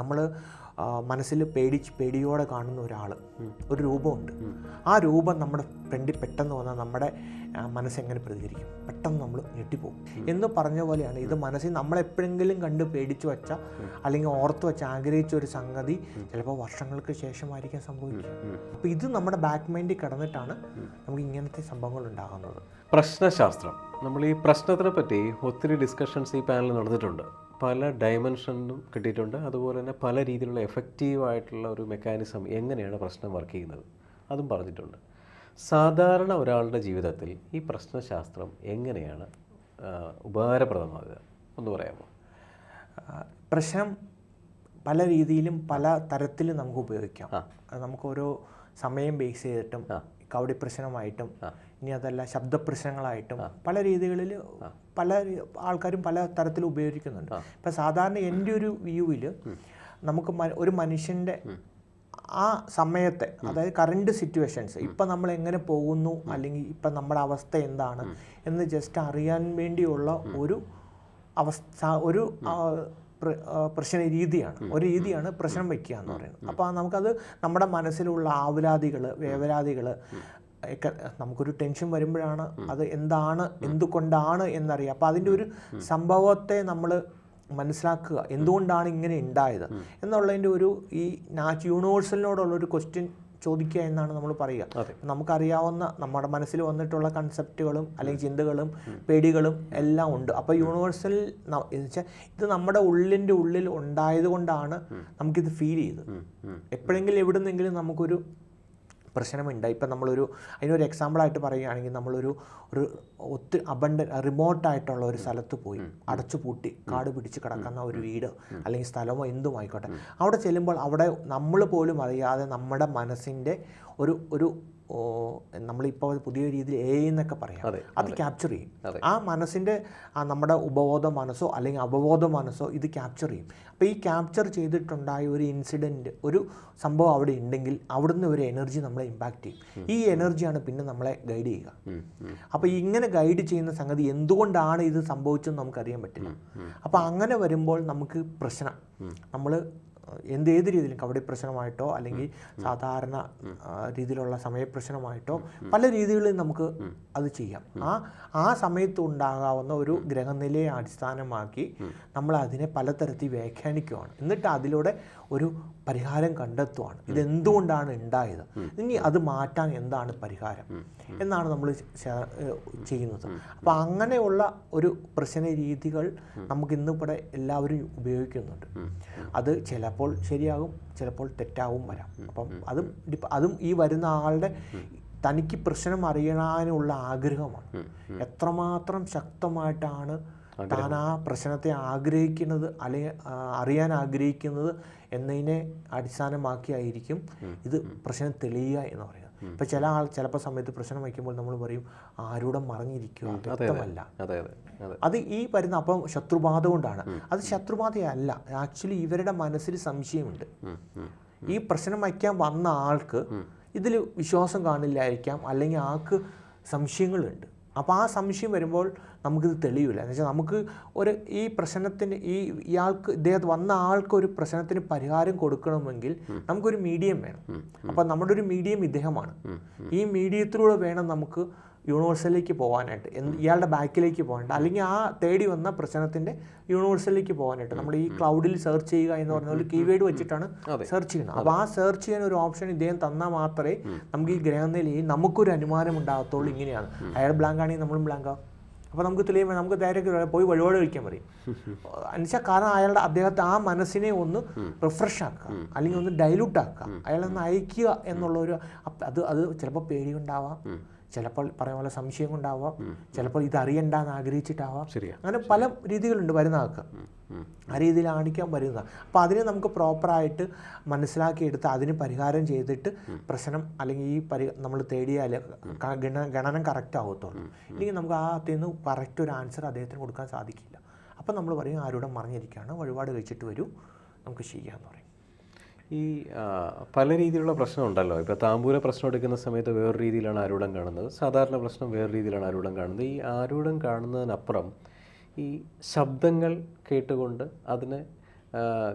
നമ്മൾ മനസ്സിൽ പേടി പേടിയോടെ കാണുന്ന ഒരാൾ ഒരു രൂപമുണ്ട്. ആ രൂപം നമ്മുടെ ഫ്രണ്ടിൽ പെട്ടെന്ന് വന്നാൽ നമ്മുടെ മനസ്സെങ്ങനെ പ്രതികരിക്കും? പെട്ടെന്ന് നമ്മൾ ഞെട്ടിപ്പോകും. എന്ന് പറഞ്ഞ പോലെയാണ് ഇത് മനസ്സിൽ നമ്മളെപ്പോഴെങ്കിലും കണ്ട് പേടിച്ചു വെച്ച അല്ലെങ്കിൽ ഓർത്ത് വെച്ച് ആഗ്രഹിച്ച ഒരു സംഗതി ചിലപ്പോൾ വർഷങ്ങൾക്ക് ശേഷമായിരിക്കാൻ സംഭവിക്കുക. അപ്പോൾ ഇത് നമ്മുടെ ബാക്ക് മൈൻഡിൽ കിടന്നിട്ടാണ് നമുക്ക് ഇങ്ങനത്തെ സംഭവങ്ങൾ ഉണ്ടാകുന്നത്. പ്രശ്നശാസ്ത്രം. നമ്മൾ ഈ പ്രശ്നത്തിനെ പറ്റി ഒത്തിരി ഡിസ്കഷൻസ് ഈ പാനലിൽ നടന്നിട്ടുണ്ട്. പല ഡയമെൻഷനിലും കിട്ടിയിട്ടുണ്ട്. അതുപോലെ തന്നെ പല രീതിയിലുള്ള എഫക്റ്റീവായിട്ടുള്ള ഒരു മെക്കാനിസം എങ്ങനെയാണ് പ്രശ്നം വർക്ക് ചെയ്യുന്നത്? അതും പറഞ്ഞിട്ടുണ്ട്. സാധാരണ ഒരാളുടെ ജീവിതത്തിൽ ഈ പ്രശ്നശാസ്ത്രം എങ്ങനെയാണ് ഉപകാരപ്രദമാകുക? ഒന്ന് പറയാമോ? പ്രശ്നം പല രീതിയിലും പല തരത്തിലും നമുക്ക് ഉപയോഗിക്കാം. അത് നമുക്ക് ഓരോ സമയം ബേസ് ചെയ്തിട്ടും കവടി പ്രശ്നമായിട്ടും ഇനി അതല്ല ശബ്ദപ്രശ്നങ്ങളായിട്ടും പല രീതികളിൽ പല ആൾക്കാരും പല തരത്തിൽ ഉപയോഗിക്കുന്നുണ്ട്. ഇപ്പം സാധാരണ എന്റെ ഒരു വ്യൂവിൽ നമുക്ക് ഒരു മനുഷ്യന്റെ ആ സമയത്തെ അതായത് കറണ്ട് സിറ്റുവേഷൻസ് ഇപ്പം നമ്മൾ എങ്ങനെ പോകുന്നു അല്ലെങ്കിൽ ഇപ്പം നമ്മുടെ അവസ്ഥ എന്താണ് എന്ന് ജസ്റ്റ് അറിയാൻ വേണ്ടിയുള്ള ഒരു അവസ്ഥ ഒരു പ്രശ്ന രീതിയാണ്. ഒരു രീതിയാണ് പ്രശ്നം വയ്ക്കുക എന്ന് പറയുന്നത് അപ്പോൾ നമുക്കത് നമ്മുടെ മനസ്സിലുള്ള ആവലാതികൾ വേവലാതികൾ ഒക്കെ നമുക്കൊരു ടെൻഷൻ വരുമ്പോഴാണ് അത് എന്താണ് എന്തുകൊണ്ടാണ് എന്നറിയുക അപ്പോൾ അതിന്റെ ഒരു സംഭവത്തെ നമ്മൾ മനസ്സിലാക്കുക. എന്തുകൊണ്ടാണ് ഇങ്ങനെ ഉണ്ടായത്? എന്നുള്ളതിന്റെ ഒരു ഈ നാച്ച് യൂണിവേഴ്സലിനോടുള്ള ഒരു ക്വസ്റ്റ്യൻ ചോദിക്കുക എന്നാണ് നമ്മൾ പറയുക. നമുക്കറിയാവുന്ന നമ്മുടെ മനസ്സിൽ വന്നിട്ടുള്ള കൺസെപ്റ്റുകളും അല്ലെങ്കിൽ ചിന്തകളും പേടികളും എല്ലാം ഉണ്ട്. അപ്പോൾ യൂണിവേഴ്സൽ വെച്ചാൽ ഇത് നമ്മുടെ ഉള്ളിന്റെ ഉള്ളിൽ ഉണ്ടായത് കൊണ്ടാണ് നമുക്കിത് ഫീൽ ചെയ്തത്. എപ്പോഴെങ്കിലും എവിടെ നിന്നെങ്കിലും നമുക്കൊരു പ്രശ്നമുണ്ട്. ഇപ്പം നമ്മളൊരു അതിനൊരു എക്സാമ്പിളായിട്ട് പറയുകയാണെങ്കിൽ നമ്മളൊരു ഒരു ഒത്തിരി അബണ്ട റിമോട്ടായിട്ടുള്ള ഒരു സ്ഥലത്ത് പോയി അടച്ചു പൂട്ടി കാട് പിടിച്ച് കിടക്കുന്ന ഒരു വീട് അല്ലെങ്കിൽ സ്ഥലമോ എന്തും ആയിക്കോട്ടെ. അവിടെ ചെല്ലുമ്പോൾ അവിടെ നമ്മൾ പോലും അറിയാതെ നമ്മുടെ മനസ്സിന്റെ ഒരു ഒരു നമ്മളിപ്പോൾ പുതിയ രീതിയിൽ എ എന്നൊക്കെ പറയാം. അത് ക്യാപ്ചർ ചെയ്യും. ആ മനസ്സിന്റെ ആ നമ്മുടെ ഉപബോധ മനസ്സോ അല്ലെങ്കിൽ അവബോധ മനസ്സോ ഇത് ക്യാപ്ചർ ചെയ്യും. അപ്പോൾ ഈ ക്യാപ്ചർ ചെയ്തിട്ടുണ്ടായ ഒരു ഇൻസിഡന്റ് ഒരു സംഭവം അവിടെ ഉണ്ടെങ്കിൽ അവിടുന്ന് ഒരു എനർജി നമ്മളെ ഇമ്പാക്റ്റ് ചെയ്യും. ഈ എനർജിയാണ് പിന്നെ നമ്മളെ ഗൈഡ് ചെയ്യുക. അപ്പോൾ ഇങ്ങനെ ഗൈഡ് ചെയ്യുന്ന സംഗതി എന്തുകൊണ്ടാണ് ഇത് സംഭവിച്ചതെന്ന് നമുക്കറിയാൻ പറ്റില്ല. അപ്പോൾ അങ്ങനെ വരുമ്പോൾ നമുക്ക് പ്രശ്നം. നമ്മൾ എന്ത് ഏത് രീതിയിലും കബഡി പ്രശ്നമായിട്ടോ അല്ലെങ്കിൽ സാധാരണ രീതിയിലുള്ള സമയപ്രശ്നമായിട്ടോ പല രീതികളിൽ നമുക്ക് അത് ചെയ്യാം. ആ ആ സമയത്ത് ഉണ്ടാകാവുന്ന ഒരു ഗ്രഹനിലയെ അടിസ്ഥാനമാക്കി നമ്മൾ അതിനെ പലതരത്തിൽ വ്യാഖ്യാനിക്കുകയാണ് എന്നിട്ട് അതിലൂടെ ഒരു പരിഹാരം കണ്ടെത്തുവാണ്. ഇതെന്തുകൊണ്ടാണ് ഉണ്ടായത് ഇനി അത് മാറ്റാൻ എന്താണ് പരിഹാരം? എന്നാണ് നമ്മൾ ചെയ്യുന്നത്. അപ്പോൾ അങ്ങനെയുള്ള ഒരു പ്രശ്ന രീതികൾ നമുക്ക് ഇന്ന് ഇവിടെ എല്ലാവരും ഉപയോഗിക്കുന്നുണ്ട്. അത് ചിലപ്പോൾ ശരിയാകും ചിലപ്പോൾ തെറ്റാവും വരാം. അപ്പം അതും അതും ഈ വരുന്ന ആളുടെ തനിക്ക് പ്രശ്നം അറിയാനുള്ള ആഗ്രഹമാണ്. എത്രമാത്രം ശക്തമായിട്ടാണ് താൻ ആ പ്രശ്നത്തെ ആഗ്രഹിക്കുന്നത് അല്ലെങ്കിൽ അറിയാൻ ആഗ്രഹിക്കുന്നത് എന്നതിനെ അടിസ്ഥാനമാക്കിയായിരിക്കും ഇത് പ്രശ്നം തെളിയുക എന്ന് പറയുന്നത്. ഇപ്പം ചില ആൾ ചിലപ്പോൾ സമയത്ത് പ്രശ്നം വയ്ക്കുമ്പോൾ നമ്മൾ പറയും ആരോടും മറിഞ്ഞിരിക്കുക വ്യക്തമല്ല. അതെ ഈ വരുന്ന അപ്പം ശത്രുബാധ കൊണ്ടാണ്. അത് ശത്രുബാധയല്ല. ആക്ച്വലി ഇവരുടെ മനസ്സിൽ സംശയമുണ്ട്. ഈ പ്രശ്നം വയ്ക്കാൻ വന്ന ആൾക്ക് ഇതിൽ വിശ്വാസം കാണില്ലായിരിക്കാം. അല്ലെങ്കിൽ ആൾക്ക് സംശയങ്ങളുണ്ട്. അപ്പോൾ ആ സംശയം വരുമ്പോൾ നമുക്കിത് തെളിയില്ല എന്ന് വെച്ചാൽ നമുക്ക് ഒരു ഈ പ്രശ്നത്തിന് ഈ ഇയാൾക്ക് ഇദ്ദേഹത്ത് വന്ന ആൾക്ക് ഒരു പ്രശ്നത്തിന് പരിഹാരം കൊടുക്കണമെങ്കിൽ നമുക്കൊരു മീഡിയം വേണം. അപ്പോൾ നമ്മുടെ ഒരു മീഡിയം ഇദ്ദേഹമാണ്. ഈ മീഡിയത്തിലൂടെ വേണം നമുക്ക് യൂണിവേഴ്സലിലേക്ക് പോകാനായിട്ട് ഇയാളുടെ ബാക്കിലേക്ക് പോകാനായിട്ട് അല്ലെങ്കിൽ ആ തേടി വന്ന പ്രശ്നത്തിന്റെ യൂണിവേഴ്സലിലേക്ക് പോകാനായിട്ട് നമ്മൾ ഈ ക്ലൗഡിൽ സെർച്ച് ചെയ്യുക എന്ന് പറഞ്ഞ ഒരു കീവേഡ് വെച്ചിട്ടാണ് സെർച്ച് ചെയ്യുന്നത്. അപ്പോൾ ആ സെർച്ച് ചെയ്യാൻ ഒരു ഓപ്ഷൻ ഇദ്ദേഹം തന്നാൽ മാത്രമേ നമുക്ക് ഈ ഗ്രഹനിലയിൽ നമുക്കൊരു അനുമാനം ഉണ്ടാകത്തുള്ളൂ ഇങ്ങനെയാണ്. അയാൾ ബ്ലാങ്ക് ആണെങ്കിൽ നമ്മളും ബ്ലാങ്ക് ആവും അപ്പോൾ നമുക്ക് തെളിയുമ്പോൾ നമുക്ക് നേരെ പോയി വഴിപാട് കഴിക്കാൻ പറയും. എന്നുവെച്ചാൽ കാരണം അയാളുടെ അദ്ദേഹത്തെ ആ മനസ്സിനെ ഒന്ന് റിഫ്രഷ് ആക്കുക. അല്ലെങ്കിൽ ഒന്ന് ഡൈലൂട്ട് ആക്കുക. അയാളെ ഒന്ന് അയക്കുക എന്നുള്ള ഒരു അത് അത് ചിലപ്പോൾ പേടി ഉണ്ടാവാം ചിലപ്പോൾ പറയാൻ പോലെ സംശയം കൊണ്ടാവാം. ചിലപ്പോൾ ഇത് അറിയണ്ടെന്ന് ആഗ്രഹിച്ചിട്ടാവാം. അങ്ങനെ പല രീതികളുണ്ട് വരുന്ന ആൾക്ക് ആ രീതിയിൽ ആണിക്കാൻ വരുന്ന അപ്പോൾ അതിനെ നമുക്ക് പ്രോപ്പറായിട്ട് മനസ്സിലാക്കിയെടുത്ത് അതിന് പരിഹാരം ചെയ്തിട്ട് പ്രശ്നം അല്ലെങ്കിൽ ഈ പരി നമ്മൾ തേടിയാൽ ഗണ ഗണനം കറക്റ്റ് ആവത്തുള്ളൂ. ഇല്ലെങ്കിൽ നമുക്ക് ആ അതിൽ നിന്ന് കറക്റ്റ് ഒരു ആൻസർ അദ്ദേഹത്തിന് കൊടുക്കാൻ സാധിക്കില്ല. അപ്പം നമ്മൾ പറയും ആരോടും മറിഞ്ഞിരിക്കുകയാണ് വഴിപാട് കഴിച്ചിട്ട് വരൂ. നമുക്ക് ചെയ്യാമെന്ന് പറയും. ഈ പല രീതിയിലുള്ള പ്രശ്നം ഉണ്ടല്ലോ ഇപ്പോൾ താമ്പൂര പ്രശ്നം എടുക്കുന്ന സമയത്ത് വേറൊരു രീതിയിലാണ് ആരൂഢം കാണുന്നത്. സാധാരണ പ്രശ്നം വേറെ രീതിയിലാണ് ആരൂഢം കാണുന്നത്. ഈ ആരൂഢം കാണുന്നതിനപ്പുറം ഈ ശബ്ദങ്ങൾ കേട്ടുകൊണ്ട് അതിനെ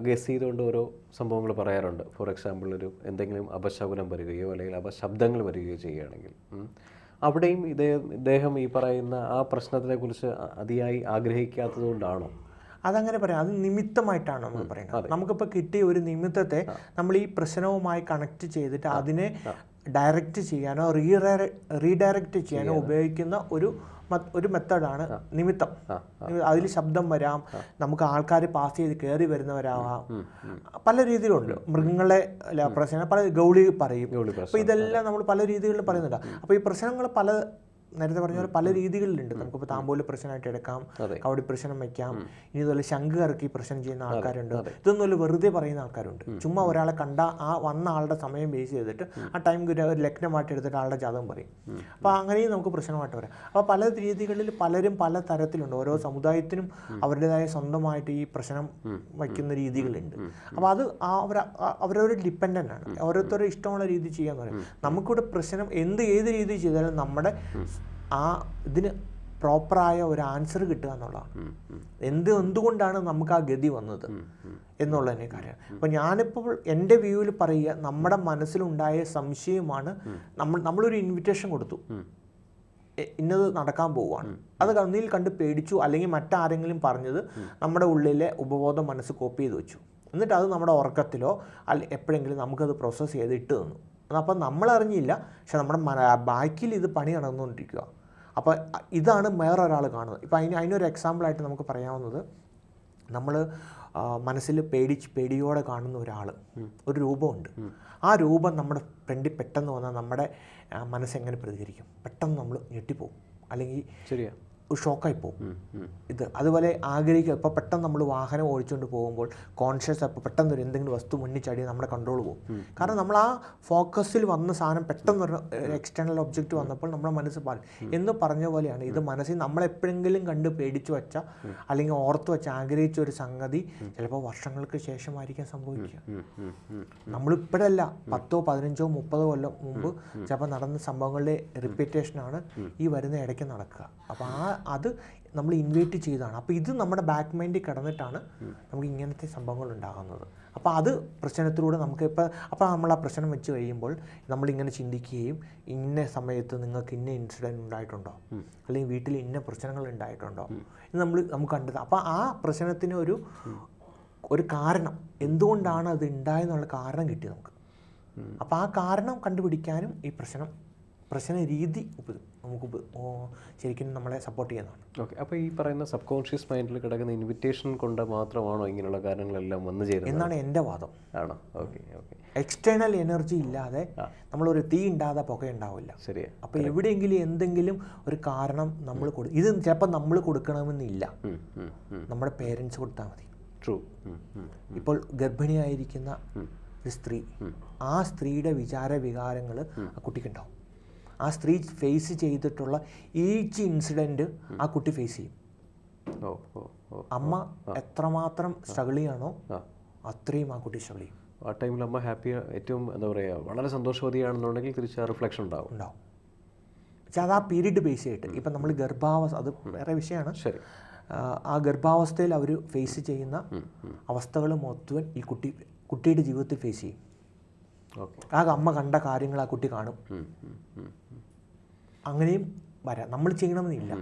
ഗസ് ചെയ്തുകൊണ്ട് ഓരോ സംഭവങ്ങൾ പറയാറുണ്ട്. ഫോർ എക്സാമ്പിൾ ഒരു എന്തെങ്കിലും അപശകുനം വരികയോ അല്ലെങ്കിൽ അപശബ്ദങ്ങൾ വരികയോ ചെയ്യുകയാണെങ്കിൽ. അവിടെയും ഇദ്ദേഹം ഇദ്ദേഹം ഈ പറയുന്ന ആ പ്രശ്നത്തിനെക്കുറിച്ച് അതിയായി ആഗ്രഹിക്കാത്തത് കൊണ്ടാണോ അതങ്ങനെ പറയാം. അത് നിമിത്തമായിട്ടാണ് നമ്മൾ പറയുന്നത്. നമുക്കിപ്പോൾ കിട്ടിയ ഒരു നിമിത്തത്തെ നമ്മൾ ഈ പ്രശ്നവുമായി കണക്ട് ചെയ്തിട്ട് അതിനെ ഡയറക്റ്റ് ചെയ്യാനോ റീഡയറക്റ്റ് ചെയ്യാനോ ഉപയോഗിക്കുന്ന ഒരു ഒരു മെത്തേഡാണ് നിമിത്തം. അതിൽ ശബ്ദം വരാം. നമുക്ക് ആൾക്കാർ പാസ് ചെയ്ത് കയറി വരുന്നവരാവാം. പല രീതിയിലുണ്ട്. മൃഗങ്ങളെ പ്രശ്നം പല ഗൗളി പറയും. അപ്പോൾ ഇതെല്ലാം നമ്മൾ പല രീതികളിൽ പറയുന്നുണ്ട്. അപ്പോൾ ഈ പ്രശ്നങ്ങൾ പല നേരത്തെ പറഞ്ഞ പോലെ പല രീതികളിലുണ്ട്. നമുക്കിപ്പോൾ താമ്പോൽ പ്രശ്നമായിട്ട് എടുക്കാം. കവടി പ്രശ്നം വയ്ക്കാം ഇനി ഇതുപോലെ ശംഖ് ഇറക്കി പ്രശ്നം ചെയ്യുന്ന ആൾക്കാരുണ്ട്. ഇതൊന്നും ഒരു വെറുതെ പറയുന്ന ആൾക്കാരുണ്ട്. ചുമ്മാ ഒരാളെ കണ്ട ആ വന്ന ആളുടെ സമയം ബേസ് ചെയ്തിട്ട് ആ ടൈം ഒരു ലഗ്നമായിട്ട് എടുത്തിട്ട് ആളുടെ ജാതകം പറയും. അപ്പോൾ അങ്ങനെയും നമുക്ക് പ്രശ്നമായിട്ട് വരാം. അപ്പോൾ പല രീതികളിൽ പലരും പല തരത്തിലുണ്ട്. ഓരോ സമുദായത്തിനും അവരുടേതായ സ്വന്തമായിട്ട് ഈ പ്രശ്നം വയ്ക്കുന്ന രീതികളുണ്ട്. അപ്പോൾ അത് ആ അവർ അവരവർ ഡിപ്പെൻഡന്റ് ആണ്. ഓരോരുത്തരുടെ ഇഷ്ടമുള്ള രീതി ചെയ്യാന്ന് പറയും. നമുക്കിവിടെ പ്രശ്നം എന്ത് ഏത് രീതി ചെയ്താലും നമ്മുടെ ആ ഇതിന് പ്രോപ്പറായ ഒരു ആൻസർ കിട്ടുക എന്നുള്ളതാണ്. എന്ത് എന്തുകൊണ്ടാണ് നമുക്ക് ആ ഗതി വന്നത്? എന്നുള്ളതിനെ കാര്യം. അപ്പോൾ ഞാനിപ്പോൾ എന്റെ വ്യൂവിൽ പറയുക നമ്മുടെ മനസ്സിലുണ്ടായ സംശയമാണ് നമ്മൾ നമ്മളൊരു ഇൻവിറ്റേഷൻ കൊടുത്തു. ഇന്നത് നടക്കാൻ പോവുകയാണ്. അത് കണ്ണിൽ കണ്ട് പേടിച്ചു അല്ലെങ്കിൽ മറ്റാരെങ്കിലും പറഞ്ഞത് നമ്മുടെ ഉള്ളിലെ ഉപബോധ മനസ്സ് കോപ്പി ചെയ്ത് വെച്ചു. എന്നിട്ട് അത് നമ്മുടെ ഉറക്കത്തിലോ അല്ല എപ്പോഴെങ്കിലും നമുക്കത് പ്രോസസ്സ് ചെയ്ത് ഇട്ട് തന്നു. അപ്പം നമ്മളറിഞ്ഞില്ല പക്ഷെ നമ്മുടെ ബാക്കിൽ ഇത് പണി നടന്നുകൊണ്ടിരിക്കുക അപ്പോൾ ഇതാണ് വേറൊരാൾ കാണുന്നത്. ഇപ്പം അതിന് അതിനൊരു എക്സാമ്പിളായിട്ട് നമുക്ക് പറയാവുന്നത് നമ്മൾ മനസ്സിൽ പേടിച്ച് പേടിയോടെ കാണുന്ന ഒരാൾ ഒരു രൂപമുണ്ട്. ആ രൂപം നമ്മുടെ ഫ്രണ്ടിൽ പെട്ടെന്ന് വന്നാൽ നമ്മുടെ മനസ്സെങ്ങനെ പ്രതികരിക്കും? പെട്ടെന്ന് നമ്മൾ ഞെട്ടിപ്പോവും. അല്ലെങ്കിൽ ശരിയാ. ഒരു ഷോക്കായി പോകും. ഇത് അതുപോലെ ആഗ്രഹിക്കുക. ഇപ്പോൾ പെട്ടെന്ന് നമ്മൾ വാഹനം ഓടിച്ചുകൊണ്ട് പോകുമ്പോൾ കോൺഷ്യസ് അപ്പോൾ പെട്ടെന്ന് ഒരു എന്തെങ്കിലും വസ്തു മുന്നിൽ ചാടി നമ്മുടെ കൺട്രോൾ പോകും. കാരണം നമ്മൾ ആ ഫോക്കസിൽ വന്ന സാധനം പെട്ടെന്ന് ഒരു എക്സ്റ്റേണൽ ഒബ്ജക്റ്റ് വന്നപ്പോൾ നമ്മുടെ മനസ്സ് പാടും എന്ന് പറഞ്ഞ പോലെയാണ് ഇത് മനസ്സിൽ നമ്മളെപ്പോഴെങ്കിലും കണ്ട് പേടിച്ചു വെച്ച അല്ലെങ്കിൽ ഓർത്ത് വെച്ച ആഗ്രഹിച്ച ഒരു സംഗതി ചിലപ്പോൾ വർഷങ്ങൾക്ക് ശേഷമായിരിക്കാം സംഭവിക്കുക. നമ്മളിപ്പോഴല്ല പത്തോ പതിനഞ്ചോ മുപ്പതോ കൊല്ലം മുമ്പ് ചിലപ്പോൾ നടന്ന സംഭവങ്ങളുടെ റിപ്പീറ്റേഷനാണ് ഈ വരുന്ന ഇടയ്ക്ക് നടക്കുക. അപ്പോൾ ആ അത് നമ്മൾ ഇൻവൈറ്റ് ചെയ്തതാണ്. അപ്പോൾ ഇത് നമ്മുടെ ബാക്ക് മൈൻഡിൽ കിടന്നിട്ടാണ് നമുക്ക് ഇങ്ങനത്തെ സംഭവങ്ങൾ ഉണ്ടാകുന്നത്. അപ്പോൾ അത് പ്രശ്നത്തിലൂടെ നമുക്ക് ഇപ്പോൾ അപ്പോൾ നമ്മൾ ആ പ്രശ്നം വെച്ച് കഴിയുമ്പോൾ നമ്മളിങ്ങനെ ചിന്തിക്കുകയും ഇന്ന സമയത്ത് നിങ്ങൾക്ക് ഇന്ന ഇൻസിഡന്റ് ഉണ്ടായിട്ടുണ്ടോ? അല്ലെങ്കിൽ വീട്ടിൽ ഇന്ന പ്രശ്നങ്ങൾ ഉണ്ടായിട്ടുണ്ടോ? ഇത് നമ്മൾ നമുക്ക് കണ്ടത്. അപ്പോൾ ആ പ്രശ്നത്തിന് ഒരു ഒരു കാരണം എന്തുകൊണ്ടാണ് അത് ഉണ്ടായെന്നുള്ള കാരണം കിട്ടി നമുക്ക്. അപ്പോൾ ആ കാരണം കണ്ടുപിടിക്കാനും ഈ പ്രശ്നം പ്രശ്ന രീതി നമുക്ക് ശരിക്കും നമ്മളെ സപ്പോർട്ട് ചെയ്യുന്നതാണ്. ഓക്കെ അപ്പോൾ ഈ പറയുന്ന സബ് കോൺഷ്യസ് മൈൻഡിൽ കിടക്കുന്ന ഇൻവിറ്റേഷൻ കൊണ്ട് മാത്രമാണോ ഇങ്ങനെയുള്ള കാര്യങ്ങളെല്ലാം വന്നു ചേരുന്നത്? എന്നാണ് എന്റെ വാദം. ആണോ? ഓക്കെ ഓക്കെ എക്സ്റ്റേണൽ എനർജി ഇല്ലാതെ നമ്മളൊരു തീ ഉണ്ടാകാതെ പുക ഉണ്ടാവില്ല ശരിയാ അപ്പോൾ എവിടെയെങ്കിലും എന്തെങ്കിലും ഒരു കാരണം നമ്മൾ കൊടു ഇത് ചിലപ്പോൾ നമ്മൾ കൊടുക്കണമെന്നില്ല. നമ്മുടെ പേരൻസ് കൊടുത്താൽ മതി. ട്രൂ ഇപ്പോൾ ഗർഭിണിയായിരിക്കുന്ന ഒരു സ്ത്രീ ആ സ്ത്രീയുടെ വിചാര വികാരങ്ങൾ ആ കുട്ടിക്കുണ്ടാവും ആ സ്ത്രീ ഫേസ് ചെയ്തിട്ടുള്ള ഈച്ച് ഇൻസിഡന്റ് ആ കുട്ടി ഫേസ് ചെയ്യും. അമ്മ എത്രമാത്രം സ്ട്രഗിൾ ചെയ്യണോ അത്രയും ആ കുട്ടി സ്ട്രഗിൾ ചെയ്യും. ആ ടൈമിൽ അമ്മ ഹാപ്പി ഏറ്റവും എന്താ പറയുക വളരെ സന്തോഷവതിയാണെന്നുണ്ടെങ്കിൽ തിരിച്ച് ആ റിഫ്ലക്ഷൻ ഉണ്ടാവും. ഉണ്ടാവും. പക്ഷെ അത് ആ പീരീഡ് ബേസ് ചെയ്തിട്ട് ഇപ്പം നമ്മൾ ഗർഭാവസ്ഥ അത് വേറെ വിഷയമാണ്. ശരി. ആ, ഗർഭാവസ്ഥയിൽ അവർ ഫേസ് ചെയ്യുന്ന അവസ്ഥകൾ മൊത്തം ഈ കുട്ടി കുട്ടിയുടെ ജീവിതത്തിൽ ഫേസ് ചെയ്യും. ആ അമ്മ കണ്ട കാര്യങ്ങൾ ആ കുട്ടി കാണും. അങ്ങനെയും വരാം. നമ്മൾ ചെയ്യണമെന്നില്ല.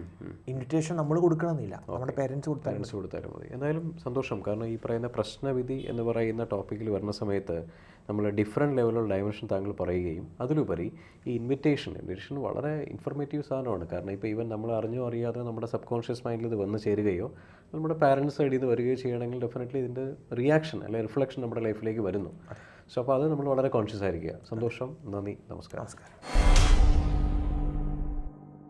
ഇൻവിറ്റേഷൻ നമ്മൾ കൊടുക്കണമെന്നില്ല. നമ്മുടെ പേരൻസ് കൊടുത്താൽ പാരൻസ് കൊടുത്താലും മതി. എന്തായാലും സന്തോഷം. കാരണം ഈ പറയുന്ന പ്രശ്നവിധി എന്ന് പറയുന്ന ടോപ്പിക്കിൽ വരുന്ന സമയത്ത് നമ്മൾ ഡിഫറെന്റ് ലെവലുള്ള ഡയമെൻഷൻ താങ്കൾ പറയുകയും അതിലുപരി ഈ ഇൻവിറ്റേഷൻ ഇൻവിറ്റേഷൻ വളരെ ഇൻഫർമേറ്റീവ് സാധനമാണ്. കാരണം ഇപ്പോൾ ഈവൻ നമ്മൾ അറിഞ്ഞോ അറിയാതെ നമ്മുടെ സബ് കോൺഷ്യസ് മൈൻഡിൽ ഇത് വന്ന് ചേരുകയോ നമ്മുടെ പാരൻസ് സൈഡിൽ നിന്ന് വരികയോ ചെയ്യണമെങ്കിൽ ഡെഫിനറ്റ്ലി ഇതിന്റെ റിയാക്ഷൻ അല്ലെങ്കിൽ റിഫ്ലക്ഷൻ നമ്മുടെ ലൈഫിലേക്ക് വരുന്നു. സോ അപ്പോൾ അത് നമ്മൾ വളരെ കോൺഷ്യസ് ആയിരിക്കുക. സന്തോഷം. നന്ദി. നമസ്കാരം. നമസ്കാരം.